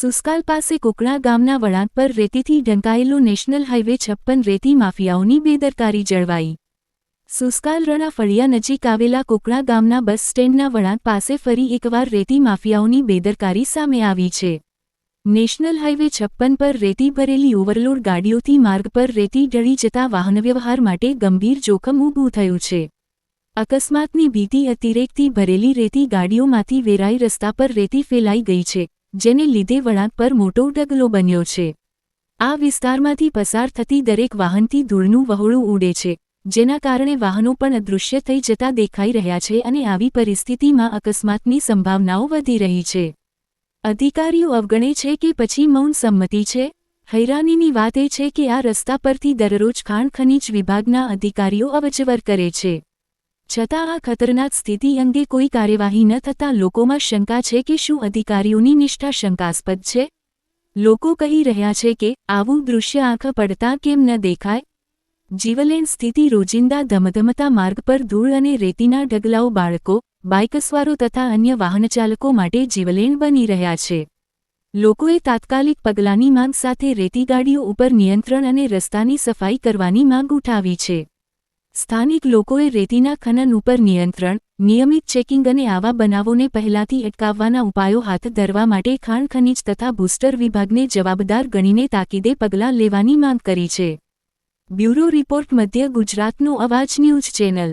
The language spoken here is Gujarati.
સુસ્કાલ પાસે કુકડા ગામના વળાંક પર રેતીથી ઢંકાયેલો નેશનલ હાઇવે છપ્પન રેતી માફિયાઓની બેદરકારી જળવાઈ. સુસ્કાલ રણા ફળિયા નજીક આવેલા કુકડા ગામના બસ સ્ટેન્ડના વળાંક પાસે ફરી એકવાર રેતી માફિયાઓની બેદરકારી સામે આવી છે. નેશનલ હાઇવે છપ્પન પર રેતી ભરેલી ઓવરલોડ ગાડીઓથી માર્ગ પર રેતી ઢળી જતા વાહનવ્યવહાર માટે ગંભીર જોખમ ઊભું થયું છે. અકસ્માતની ભીતિ અતિરેકથી ભરેલી રેતી ગાડીઓમાંથી વેરાઈ રસ્તા પર રેતી ફેલાઈ ગઈ છે. જેને લીધે વળાંક પર મોટો ઢગલો બન્યો છે. આ વિસ્તારમાંથી પસાર થતી દરેક વાહનથી ધૂળનું વહોળું ઉડે છે, જેના કારણે વાહનો પણ અદૃશ્ય થઈ જતા દેખાઈ રહ્યા છે અને આવી પરિસ્થિતિમાં અકસ્માતની સંભાવનાઓ વધી રહી છે. અધિકારીઓ અવગણે છે કે પછી મૌન સંમતિ છે. હૈરાનીની વાત એ છે કે આ રસ્તા પરથી દરરોજ ખાણ ખનીજ વિભાગના અધિકારીઓ અવજવર કરે છે. છતાં આ ખતરનાક સ્થિતિ અંગે કોઈ કાર્યવાહી ન થતાં લોકોમાં શંકા છે કે શું અધિકારીઓની નિષ્ઠા શંકાસ્પદ છે? લોકો કહી રહ્યા છે કે, આવું દૃશ્ય આંખ પડતા કેમ ન દેખાય? જીવલેણ સ્થિતિ રોજિંદા ધમધમતા માર્ગ પર ધૂળ અને રેતીના ઢગલાઓ બાળકો બાઇકસવારો તથા અન્ય વાહનચાલકો માટે જીવલેણ બની રહ્યા છે. લોકોએ તાત્કાલિક પગલાંની માંગ સાથે રેતીગાડીઓ ઉપર નિયંત્રણ અને રસ્તાની સફાઈ કરવાની માંગ ઉઠાવી છે. સ્થાનિક લોકોએ રેતીના ખનન ઉપર નિયંત્રણ, નિયમિત ચેકિંગ અને આવા બનાવોને પહેલાથી અટકાવવાના ઉપાયો હાથ ધરવા માટે ખાણ ખનીજ તથા બૂસ્ટર વિભાગને જવાબદાર ગણીને તાકીદે પગલાં લેવાની માંગ કરી છે. બ્યુરો રિપોર્ટ, મધ્ય ગુજરાતનો અવાજ ન્યૂઝ ચેનલ